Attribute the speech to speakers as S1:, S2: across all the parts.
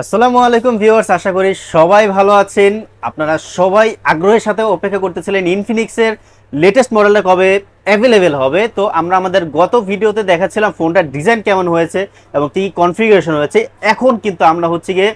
S1: আসসালামু আলাইকুম ভিউয়ার্স, আশা করি সবাই ভালো আছেন। আপনারা সবাই আগ্রহের সাথে অপেক্ষা করতেছিলেন ইনফিনিক্সের লেটেস্ট মডেলটা কবে অ্যাভেলেবেল হবে। তো আমরা আমাদের গত ভিডিওতে দেখাচ্ছিলাম ফোনটার ডিজাইন কেমন হয়েছে এবং কি কনফিগারেশন হয়েছে এখন কিন্তু আমরা হচ্ছে গিয়ে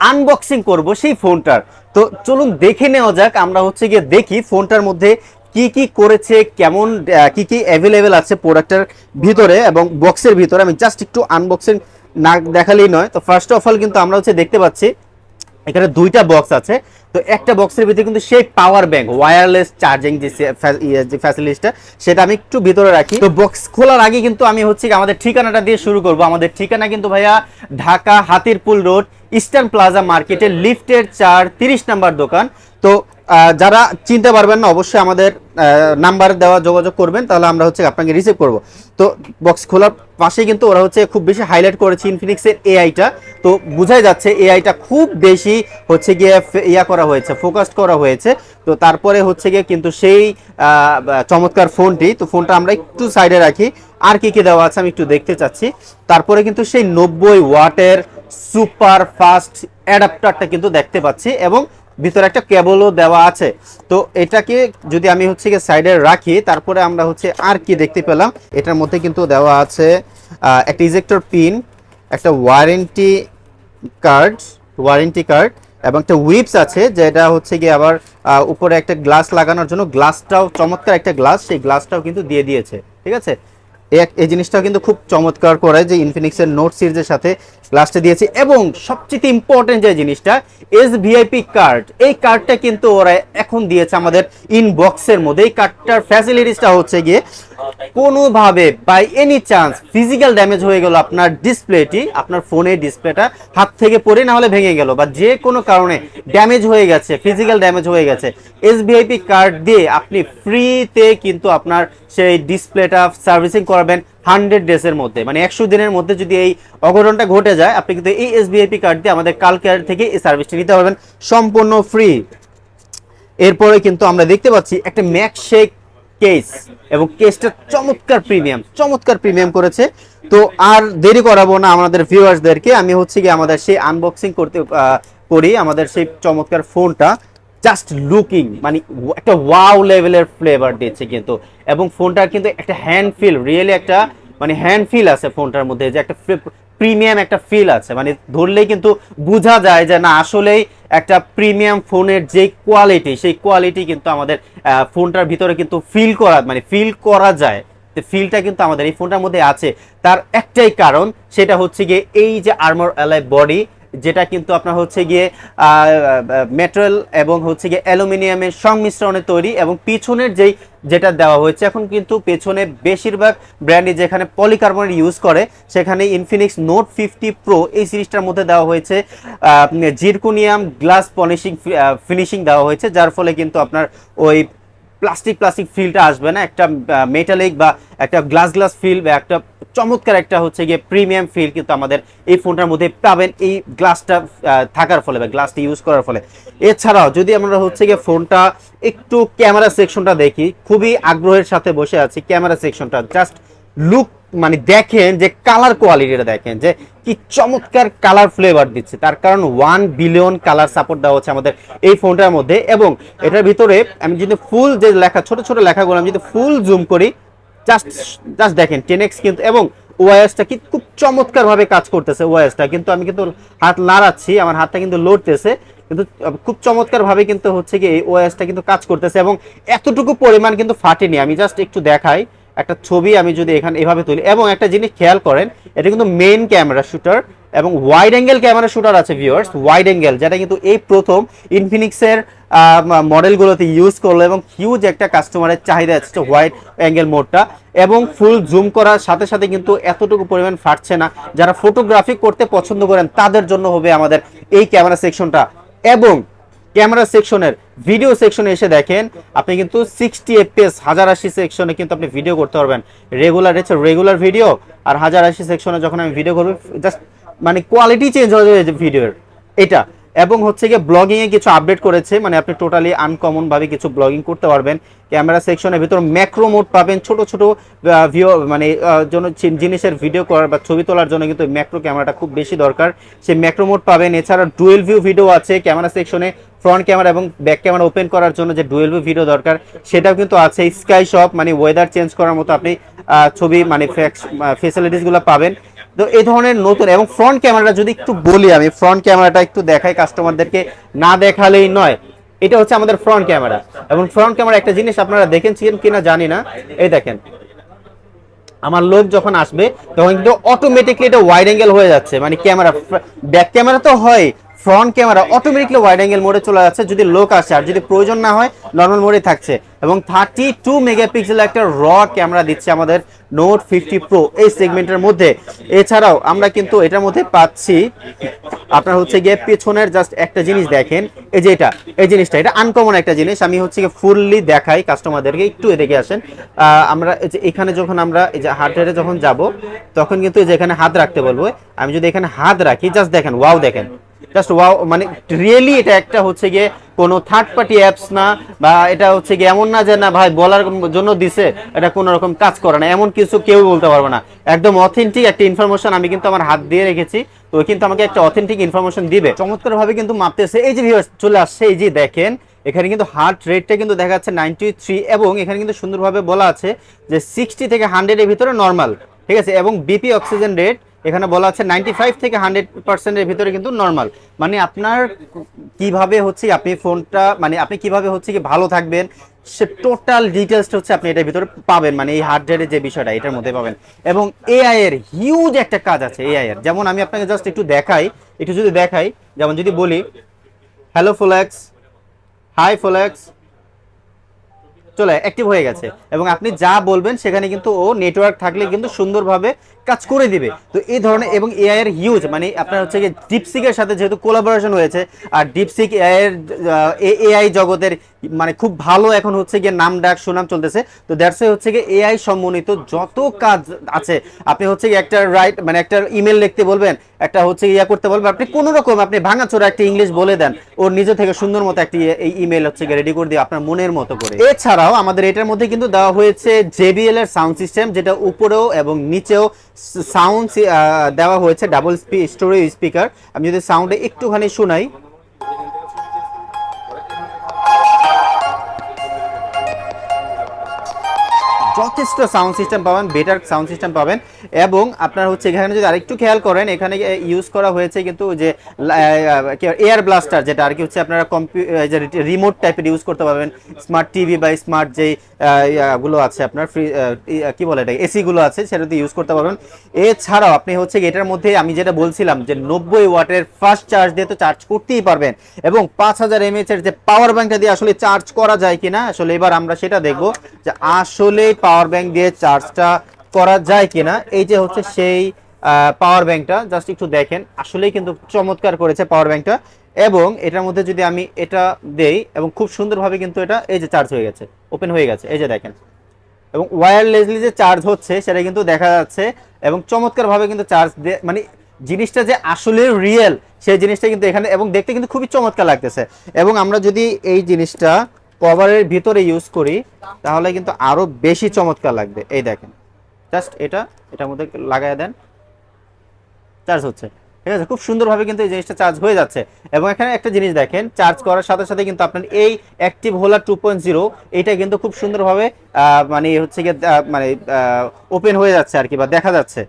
S1: আনবক্সিং করব সেই ফোনটার। তো চলুন দেখে নেওয়া যাক, আমরা হচ্ছে গিয়ে দেখি ফোনটার মধ্যে কি কি করেছে, কেমন কি কি অ্যাভেলেবেল আছে প্রোডাক্টের ভিতরে এবং বক্সের ভিতরে। আমি জাস্ট একটু আনবক্সিং না দেখালেই নয়। তো ফার্স্ট অফ অল কিন্তু আমরা হচ্ছে দেখতে পাচ্ছি, এখানে দুইটা বক্স আছে। তো একটা বক্সের ভিতরে কিন্তু সেই পাওয়ার ব্যাংক ওয়্যারলেস চার্জিং যে ইয়ে যে ফ্যাসিলিটিটা সেটা আমি একটু ভিতরে রাখি। তো বক্স খোলার আগে কিন্তু আমি হচ্ছে আমাদের ঠিকানাটা দিয়ে শুরু করব। আমাদের ঠিকানা কিন্তু ভাইয়া Dhaka Hatirpool road Eastern Plaza মার্কেটের লিফটের চার তিরিশ নাম্বার দোকান। তো যারা চিনতে পারবেন না, অবশ্যই আমাদের নাম্বার দেওয়া যোগাযোগ করবেন, তাহলে আমরা হচ্ছে আপনাকে রিসিভ করব। তো বক্স খোলার পাশে কিন্তু ওরা হচ্ছে খুব বেশি হাইলাইট করেছে ইনফিনিক্সের এআইটা তো, বোঝাই যাচ্ছে এআইটা খুব বেশি হচ্ছে গিয়ে ইয়া করা হয়েছে ফোকাসড করা হয়েছে। তো, তারপরে হচ্ছে গিয়ে কিন্তু সেই চমৎকার ফোনটি, তো ফোনটা আমরা একটু সাইডে রাখি। আর কি কি দেওয়া আছে আমি একটু দেখতে চাচ্ছি। তারপরে কিন্তু সেই নব্বই ওয়াটের সুপার ফাস্ট অ্যাডাপ্টারটা কিন্তু দেখতে পাচ্ছি এবং ভিতরে একটা কেবলও দেওয়া আছে। তো এটাকে যদি আমি হচ্ছে গিয়ে সাইডে রাখি, তারপরে আমরা হচ্ছে আর কি দেখতে পেলাম, এটার মধ্যে কিন্তু দেওয়া আছে একটা ইজেক্টর পিন, একটা ওয়ারেন্টি কার্ড ওয়ারেন্টি কার্ড এবং একটা উইপস আছে, যেটা হচ্ছে গিয়ে আবার উপরে একটা গ্লাস লাগানোর জন্য গ্লাসটাও, চমৎকার একটা গ্লাস, সেই গ্লাসটাও কিন্তু দিয়ে দিয়েছে, ঠিক আছে? এক- এই জিনিসটাও কিন্তু খুব চমৎকার করে যে ইনফিনিক্সের নোট সিরিজের সাথে গ্লাসটা দিয়েছে। এবং সবচেয়ে ইম্পর্টেন্ট যে জিনিসটা এস ভিআইপি কার্ড এই কার্ডটা কিন্তু ওরা এখন দিয়েছে আমাদের ইনবক্সের মধ্যে। এই কার্ডটার ফ্যাসিলিটিসটা হচ্ছে গিয়ে কোনোভাবে by any chance physical damage হয়ে গেল আপনার ডিসপ্লেটি আপনার ফোনের ডিসপ্লেটা হাত থেকে পড়ে না হলে ভেঙে গেল বা যে কোনো কারণে ড্যামেজ হয়ে গেছে ফিজিক্যাল ড্যামেজ হয়ে গেছে। এসবিআইপি কার্ড দিয়ে আপনি ফ্রিতে কিন্তু আপনার সেই ডিসপ্লেটা সার্ভিসিং করাবেন হান্ড্রেড ডেজের মধ্যে। মানে একশো দিনের মধ্যে যদি এই অঘটনটা ঘটে যায়, আপনি কিন্তু এই এসবিআইপি কার্ড দিয়ে আমাদের কালকের থেকে এই সার্ভিসটা নিতে পারবেন সম্পূর্ণ ফ্রি এরপরে কিন্তু আমরা দেখতে পাচ্ছি একটা ম্যাকশেক কেস এবং কেসটা চমৎকার প্রিমিয়াম চমৎকার প্রিমিয়াম করেছে। তো আর দেরি করাবো না আমাদের ভিউয়ার্সদেরকে আমি হচ্ছে কি আমাদের সেই আনবক্সিং করতে করি আমাদের সেই চমৎকার ফোনটা জাস্ট লুকিং মানে একটা ওয়াও লেভেলের ফ্লেভার দিচ্ছে কিন্তু। এবং ফোনটার কিন্তু একটা হ্যান্ড ফিল রিয়েলি একটা মানে হ্যান্ড ফিল আছে ফোনটার মধ্যে, যে একটা প্রিমিয়াম একটা ফিল আছে। মানে ধরলেই কিন্তু বোঝা যায় যে না, আসলেই একটা প্রিমিয়াম ফোনের যে কোয়ালিটি সেই কোয়ালিটি কিন্তু আমাদের ফোনটার ভিতরে কিন্তু ফিল করা মানে ফিল করা যায়। ফিলটা কিন্তু আমাদের এই ফোনটার মধ্যে আছে। তার একটাই কারণ, সেটা হচ্ছে গিয়ে এই যে আর্মর অ্যালাই বডি যেটা কিন্তু আপনার হচ্ছে গিয়ে মেটেরিয়াল এবং হচ্ছে গিয়ে অ্যালুমিনিয়ামের সংমিশ্রণে তৈরি এবং পিছনের যেই যেটা দেওয়া হয়েছে, এখন কিন্তু পেছনে বেশিরভাগ ব্র্যান্ডই যেখানে পলিকার্বনেট ইউজ করে, সেখানে ইনফিনিক্স নোট ফিফটি প্রো এই সিরিজটার মধ্যে দেওয়া হয়েছে। জিরকুনিয়াম গ্লাস পলিশিং ফিনিশিং দেওয়া হয়েছে, যার ফলে কিন্তু আপনার ওই প্লাস্টিক প্লাস্টিক ফিলটা আসবে না। একটা মেটালিক বা একটা গ্লাস গ্লাস ফিল বা একটা চমৎকার একটা হচ্ছে গিয়ে প্রিমিয়াম ফিল কিন্তু আমাদের এই ফোনটার মধ্যে পাবেন। এই গ্লাসটা থাকার ফলে বা গ্লাসটা ইউজ করার ফলে। এছাড়াও যদি আমরা হচ্ছে গিয়ে ফোনটা একটু ক্যামেরা সেকশনটা দেখি, খুবই আগ্রহের সাথে বসে আছি ক্যামেরা সেকশনটা জাস্ট লুক মানে দেখেন যে কালার কোয়ালিটিটা দেখেন যে কি চমৎকার কালার ফ্লেভার দিচ্ছে। তার কারণ ওয়ান বিলিয়ন কালার সাপোর্ট দেওয়া হচ্ছে আমাদের এই ফোনটার মধ্যে এবং এটার ভিতরে আমি যদি ফুল যে লেখা, ছোট ছোট লেখাগুলো আমি যদি ফুল জুম করি জাস্ট জাস্ট দেখেন টেনেক্স কিন্তু এবং ওয়াইএসটা কি খুব চমৎকার ভাবে কাজ করতেছে ওয়াইএসটা কিন্তু আমি কিন্তু হাত নাড়াচ্ছি, আমার হাতটা কিন্তু লড়তেছে, কিন্তু খুব চমৎকার ভাবে কিন্তু হচ্ছে কি এই ওয়াইএসটা কিন্তু কাজ করতেছে এবং এতটুকু পরিমাণ কিন্তু ফাটেনি। আমি জাস্ট একটু দেখাই। একটা ছবি আমি যদি এখানে এভাবে তুলি, এবং একটা জিনিস খেয়াল করেন, এটা কিন্তু মেইন ক্যামেরা শুটার এবং ওয়াইড অ্যাঙ্গেল ক্যামেরা শুটার আছে ভিউয়ার্স ওয়াইড অ্যাঙ্গেল যেটা কিন্তু এই প্রথম ইনফিনিক্সের মডেলগুলোতে ইউজ করল এবং হিউজ একটা কাস্টমারের চাহিদা আছে ওয়াইড অ্যাঙ্গেল মোডটা এবং ফুল জুম করার সাথে সাথে কিন্তু এতটুকু পরিমাণ ফাটছে না। যারা ফটোগ্রাফি করতে পছন্দ করেন, তাদের জন্য হবে আমাদের এই ক্যামেরা সেকশনটা এবং ক্যামেরা সেকশনের, ভিডিও সেকশনে এসে দেখেন, আপনি কিন্তু সিক্সটি এফপিএস হাজার আশি সেকশনে কিন্তু আপনি ভিডিও করতে পারবেন। রেগুলার হচ্ছে রেগুলার ভিডিও আর হাজার আশি সেকশনে যখন আমি ভিডিও করব জাস্ট মানে কোয়ালিটি চেঞ্জ হয়ে যাবে ভিডিওর এটা এবং হচ্ছে গিয়ে ব্লগিং এ কিছু আপডেট করেছে মানে আপনি টোটালি আনকমন ভাবে কিছু ব্লগিং করতে পারবেন। ক্যামেরা সেকশনের ভিতর ম্যাক্রো মোড পাবেন, ছোট ছোট ভিও মানে জন্য জিনিসের ভিডিও করার বা ছবি তোলার জন্য কিন্তু ম্যাক্রো ক্যামেরাটা খুব বেশি দরকার। সেই ম্যাক্রো মোড পাবেন। এছাড়া ডুয়েল ভিউ ভিডিও আছে ক্যামেরা সেকশনে ফ্রন্ট ক্যামেরা এবং ব্যাক ক্যামেরা ওপেন করার জন্য যে ডুয়েল ভিউ ভিডিও দরকার, সেটাও কিন্তু আছে। স্কাই শপ মানে ওয়েদার চেঞ্জ করার মতো আপনি ছবি মানে ফ্যাক্স ফেসিলিটিসগুলো পাবেন। তো এই ধরনের নতুন এবং ফ্রন্ট ক্যামেরাটা যদি একটু বলি আমি ফ্রন্ট ক্যামেরাটা একটু দেখাই কাস্টমারদেরকে না দেখালেই নয়। এটা হচ্ছে আমাদের ফ্রন্ট ক্যামেরা এবং ফ্রন্ট ক্যামেরা একটা জিনিস আপনারা দেখেছেন কিনা জানি না। এই দেখেন। আমার লোক যখন আসবে, তখন কিন্তু অটোমেটিকলি এটা ওয়াইড অ্যাঙ্গেল হয়ে যাচ্ছে। মানে ক্যামেরা ব্যাক ক্যামেরা তো হয় front camera automatically wide angle মোডে চলে যাচ্ছে। যদি লোক আসে, আর যদি প্রয়োজন না হয় নর্মাল মোডে থাকছে। এবং থার্টি টু মেগাপিক্সেল একটা র ক্যামেরা দিচ্ছে আমাদের নোট ফিফটি প্রো এই সেগমেন্টের মধ্যে। এছাড়াও আমরা কিন্তু এটার মধ্যে পাচ্ছি, আপনার হচ্ছে গিয়ে পেছনের জাস্ট একটা জিনিস দেখেন, এই যে এটা, এই জিনিসটা, এটা আনকমন একটা জিনিস। আমি হচ্ছে গিয়ে ফুললি দেখাই কাস্টমারদেরকে একটু এদিকে আসেন। আমরা যে এখানে যখন আমরা এই যে হার্ডওয়্যারে যখন যাব, তখন কিন্তু এই যে এখানে হাত রাখতে বলব। আমি যদি এখানে হাত রাখি জাস্ট দেখেন ওয়াও দেখেন। জাস্ট ওয়াও মানে রিয়েলি এটা একটা হচ্ছে গিয়ে কোনো থার্ড পার্টি অ্যাপস না, বা এটা হচ্ছে গিয়ে এমন না যে না ভাই বলার জন্য দিছে, এটা কোনো রকম কাজ করে না। এমন কিছু কেউ বলতে পারবে না। একদম অথেন্টিক একটা ইনফরমেশন আমি কিন্তু আমার হাত দিয়ে রেখেছি, তো কিন্তু আমাকে একটা অথেন্টিক ইনফরমেশন দিবে। চমৎকার ভাবে কিন্তু মাপতেছে। এই যে ভিউয়ার্স চলে আসছে। এই যে দেখেন, এখানে কিন্তু হার্ট রেটটা কিন্তু দেখা যাচ্ছে নাইনটি থ্রি এবং এখানে কিন্তু সুন্দরভাবে বলা আছে যে সিক্সটি থেকে হান্ড্রেডের ভিতরে নর্মাল ঠিক আছে? এবং বিপি অক্সিজেন রেট এখানে বলা আছে নাইনটি ফাইভ থেকে হান্ড্রেড পার্সেন্টের ভিতরে কিন্তু নর্মাল মানে আপনার কীভাবে হচ্ছে আপনি ফোনটা মানে আপনি কীভাবে হচ্ছে কি ভালো থাকবেন, সে টোটাল ডিটেলসটা হচ্ছে আপনি এটার ভিতরে পাবেন মানে এই হার্ড রেটের যে বিষয়টা, এটার মধ্যে পাবেন। এবং এআই এর হিউজ একটা কাজ আছে এআই এর। যেমন আমি আপনাকে জাস্ট একটু দেখাই, একটু যদি দেখাই, যেমন যদি বলি হ্যালো ফোলেক্স হাই ফোলেক্স চলে অ্যাক্টিভ হয়ে গেছে। এবং আপনি যা বলবেন, সেখানে কিন্তু ও নেটওয়ার্ক থাকলে কিন্তু সুন্দরভাবে কাজ করে দিবে। তো এই ধরনের এবং এআই এর হিউজ মানে আপনার হচ্ছে গিয়ে ডিপসিকের সাথে যেহেতু কোলাবোরেশন হয়েছে, আর ডিপসিক এআই এর এআই জগতের মানে খুব ভালো এখন হচ্ছে গিয়ে নাম ডাক সুনাম চলতেছে। তো দ্যাটস হচ্ছে গিয়ে এআই সম্বন্ধিত যত কাজ আছে, আপনি হচ্ছে একটা রাইট মানে একটা ইমেল লিখতে বলবেন, একটা হচ্ছে ইয়া করতে বলবেন, আপনি কোনো রকম, আপনি ভাঙাচোরা একটা ইংলিশ বলে দেন, ওর নিজে থেকে সুন্দর মতো একটি এই ইমেল হচ্ছে গিয়ে রেডি করে দিয়ে আপনার মনের মতো করে। এছাড়াও আমাদের এটার মধ্যে কিন্তু দেওয়া হয়েছে জেবিএল এর সাউন্ড সিস্টেম যেটা উপরেও এবং নিচেও সাউন্ড দেওয়া হয়েছে ডাবল স্টোরি স্পিকার আমি যদি সাউন্ডে একটুখানি শোনাই। যথেষ্ট সাউন্ড সিস্টেম পাবেন বেটার সাউন্ড সিস্টেম পাবেন। এবং আপনার হচ্ছে এখানে যদি আরেকটু খেয়াল করেন, এখানে ইউজ করা হয়েছে কিন্তু যে এয়ার ব্লাস্টার যেটা আর কি হচ্ছে আপনারা কম্পিউটার রিমোট টাইপের ইউজ করতে পারবেন। স্মার্ট টিভি বা স্মার্ট যে গুলো আছে আপনার ফ্রি কি বলে এটা এসিগুলো আছে, সেটা সেটাতে ইউজ করতে পারবেন। এছাড়াও আপনি হচ্ছে এটার মধ্যে আমি যেটা বলছিলাম যে, নব্বই ওয়াটের ফাস্ট চার্জ দিয়ে তো চার্জ করতেই পারবেন। এবং পাঁচ হাজার এমএচ এর যে পাওয়ার ব্যাঙ্কটা দিয়ে আসলে চার্জ করা যায় কিনা, আসলে এবার আমরা সেটা দেখব যে আসলে পাওয়ার ব্যাংক দিয়ে চার্জটা করা যায় কিনা, এই যে হচ্ছে সেই পাওয়ার ব্যাংকটা, জাস্ট একটু দেখেন। আসলেই কিন্তু চমৎকার করেছে পাওয়ার ব্যাংকটা। এবং এটার মধ্যে যদি আমি এটা দেই, এবং খুব সুন্দরভাবে কিন্তু এটা, এই যে চার্জ হয়ে গেছে, ওপেন হয়ে গেছে, এই যে দেখেন। এবং ওয়্যারলেসলি যে চার্জ হচ্ছে, সেটা কিন্তু দেখা যাচ্ছে, এবং চমৎকারভাবে কিন্তু চার্জ মানে জিনিসটা যে আসলে রিয়েল সেই জিনিসটা কিন্তু এখানে, এবং দেখতে কিন্তু খুবই চমৎকার লাগতেছে। এবং আমরা যদি এই জিনিসটা কভারের ভিতরে ইউজ করি, তাহলে কিন্তু আরও বেশি চমৎকার লাগবে। এই দেখেন জাস্ট এটা, এটার মধ্যে লাগাই দেন। চার্জ হচ্ছে। ঠিক আছে, খুব সুন্দরভাবে কিন্তু এই জিনিসটা চার্জ হয়ে যাচ্ছে। এবং এখানে একটা জিনিস দেখেন চার্জ করার সাথে সাথে কিন্তু আপনার এই active halo two point zero এটা কিন্তু খুব সুন্দরভাবে মানে হচ্ছে গিয়ে মানে ওপেন হয়ে যাচ্ছে আর কি, বা দেখা যাচ্ছে।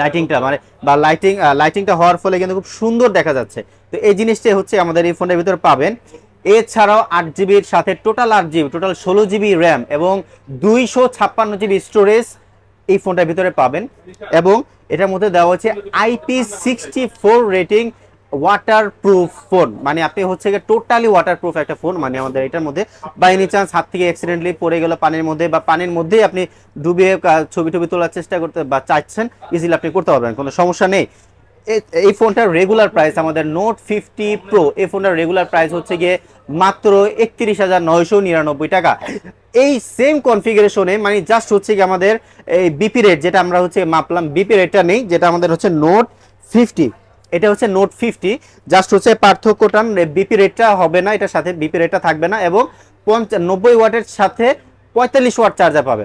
S1: লাইটিংটা মানে বা লাইটিং লাইটিংটা হওয়ার ফলে কিন্তু খুব সুন্দর দেখা যাচ্ছে। তো এই জিনিসটাই হচ্ছে আমাদের এই ফোনের ভিতরে পাবেন। এছাড়াও আট জিবির সাথে টোটাল আট জিবি, টোটাল ষোলো জিবি র্যাম এবং দুইশো ছাপ্পান্ন জিবি স্টোরেজ এই ফোনটার ভিতরে পাবেন এবং এটার মধ্যে দেওয়া হচ্ছে IP sixty four rating waterproof phone মানে আপনি হচ্ছে গিয়ে টোটালি ওয়াটার প্রুফ একটা ফোন মানে আমাদের এটার মধ্যে বাই এনি চান্স হাত থেকে অ্যাক্সিডেন্টলি পড়ে গেল পানির মধ্যে বা পানির মধ্যেই আপনি ডুবিয়ে ছবি টবি তোলার চেষ্টা করতে বা চাইছেন ইজিলি আপনি করতে পারবেন, কোনো সমস্যা নেই। এই ফোনটার রেগুলার প্রাইস আমাদের নোট ফিফটি প্রো এই ফোনটার রেগুলার প্রাইস হচ্ছে গিয়ে মাত্র একত্রিশ হাজার নয়শো নিরানব্বই টাকা। এই সেম কনফিগারেশনে মানে জাস্ট হচ্ছে কি আমাদের এই বিপি রেট যেটা আমরা হচ্ছে মাপলাম বিপি রেটটা নেই, যেটা আমাদের হচ্ছে নোট ফিফটি এটা হচ্ছে নোট ফিফটি জাস্ট হচ্ছে পার্থক্যটা বিপি রেটটা হবে না, এটার সাথে বিপি রেটটা থাকবে না, এবং পঞ্চাশ নব্বই ওয়াটের সাথে পঁয়তাল্লিশ ওয়াট চার্জার পাবে।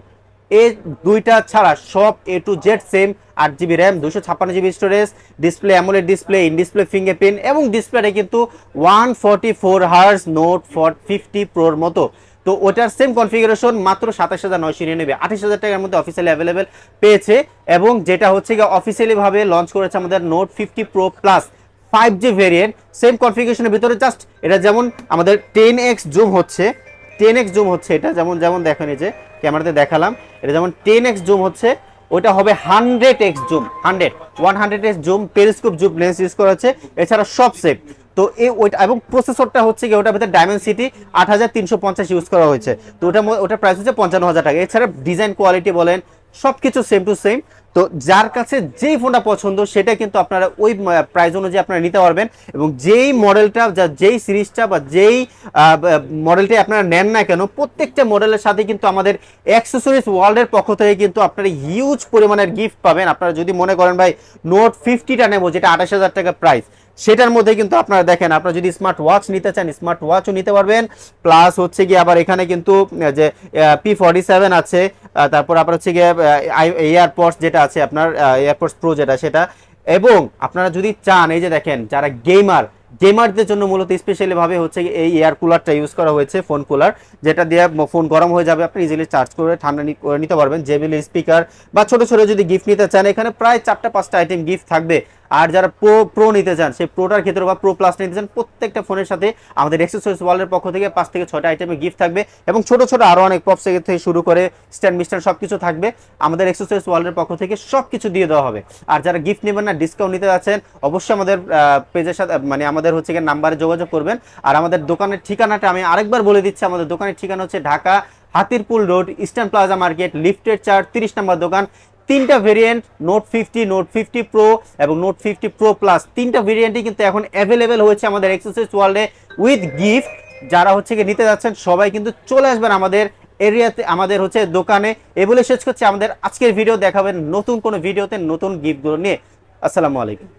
S1: এই দুইটা ছাড়া সব এ টু জেড সেম আট জিবি র্যাম দুশো ছাপ্পান্ন GB storage display AMOLED display in display fingerprint এবং ডিসপ্লেটা কিন্তু one forty four hertz Note for fifty প্রোর মতো। তো ওটার সেম কনফিগারেশন মাত্র সাতাশ হাজার নয়শো নিরানব্বই, আঠাশ হাজার টাকার মধ্যে অফিসিয়ালি অ্যাভেলেবেল পেয়েছে এবং যেটা হচ্ছে গিয়ে অফিসিয়ালি ভাবে লঞ্চ করেছে আমাদের Note fifty Pro plus five G variant same কনফিগারেশনের ভিতরে জাস্ট এটা যেমন আমাদের টেন এক্স জুম হচ্ছে টেন এক্স জুম হচ্ছে এটা, যেমন যেমন দেখেন এই যে, ক্যামেরাতে দেখালাম, এটা যেমন টেন এক্স জুম হচ্ছে ওটা হবে hundred X zoom hundred one hundred X zoom periscope zoom lens use করা হচ্ছে, এছাড়া সব সেট তো এই ওইটা, এবং প্রসেসরটা হচ্ছে কি ওটার ভিতরে ডায়মন্ড সিটি আট হাজার তিনশো পঞ্চাশ ইউজ করা হয়েছে। তো ওটা ওটার প্রাইস হচ্ছে পঞ্চান্ন হাজার টাকা। এছাড়া ডিজাইন কোয়ালিটি বলেন সব কিছু সেম টু সেম তো যার কাছে যেই ফোনটা পছন্দ সেটা কিন্তু আপনারা ওই প্রাইস অনুযায়ী আপনারা নিতে পারবেন এবং যেই মডেলটা যা যেই সিরিজটা বা যেই মডেলটি আপনারা নেন না কেন, প্রত্যেকটা মডেলের সাথে কিন্তু আমাদের অ্যাক্সেসরিজ ওয়ার্ল্ডের পক্ষ থেকে কিন্তু আপনারা হিউজ পরিমাণের গিফট পাবেন। আপনারা যদি মনে করেন ভাই নোট ফিফটিটা নেব, যেটা আঠাশ হাজার টাকা প্রাইস সেটার মধ্যে কিন্তু আপনারা দেখেন, আপনারা যদি স্মার্ট ওয়াচ নিতে চান স্মার্ট ওয়াচও নিতে পারবেন। প্লাস হচ্ছে গিয়ে আবার এখানে কিন্তু যে পি ফর্টি সেভেন আছে তারপর আপনার হচ্ছে গিয়ে এয়ারপোর্টস যেটা আছে আপনার এয়ারপোর্টস প্রো যেটা, সেটা। এবং আপনারা যদি চান, এই যে দেখেন, যারা গেমার গেমারদের জন্য মূলত স্পেশালি ভাবে হচ্ছে এই এয়ার কুলারটা ইউজ করা হয়েছে ফোন কুলার যেটা দিয়ে ফোন গরম হয়ে যাবে, আপনি ইজিলি চার্জ করে ঠান্ডা করে নিতে পারবেন জেবিল স্পিকার বা ছোট ছোট যদি গিফট নিতে চান, এখানে প্রায় চারটা পাঁচটা আইটেম গিফট থাকবে। আর যারা প্রো প্রো নিতে চান, সেই প্রোটার ক্ষেত্রে বা প্রো প্লাস নিতে চান, প্রত্যেকটা ফোনের সাথে আমাদের এক্সেসরিজ ওয়ার্ল্ডের পক্ষ থেকে পাঁচ থেকে ছয়টা আইটেমে গিফট থাকবে এবং ছোট ছোট আরও অনেক পপস থেকে শুরু করে স্ট্যান্ড মিস্ট্যান্ড সব কিছু থাকবে। আমাদের এক্সেসরিজ ওয়ার্ল্ডের পক্ষ থেকে সব কিছু দিয়ে দেওয়া হবে। আর যারা গিফট নেবেন না ডিসকাউন্ট নিতে যাচ্ছেন, অবশ্যই আমাদের পেজের সাথে মানে আমাদের হচ্ছে গিয়ে নাম্বারে যোগাযোগ করবেন। আর আমাদের দোকানের ঠিকানাটা আমি আরেকবার বলে দিচ্ছি, আমাদের দোকানের ঠিকানা হচ্ছে Dhaka Hatirpool road, Eastern Plaza market, লিফটের চার, তিরিশ নম্বর দোকান তিনটা variant Note fifty Note fifty Pro এবং নোট ফিফটি প্রো প্লাস তিনটা ভেরিয়েন্টই কিন্তু এখন অ্যাভেলেবেল হয়েছে আমাদের এক্সেসরিজ ওয়ার্ল্ডে উইথ গিফট যারা হচ্ছে কি নিতে যাচ্ছেন, সবাই কিন্তু চলে আসবেন আমাদের এরিয়াতে, আমাদের হচ্ছে দোকানে। এ বলে শেষ করছে। আমাদের আজকের ভিডিও দেখাবেন নতুন কোনো ভিডিওতে নতুন গিফটগুলো নিয়ে। আসসালামু আলাইকুম।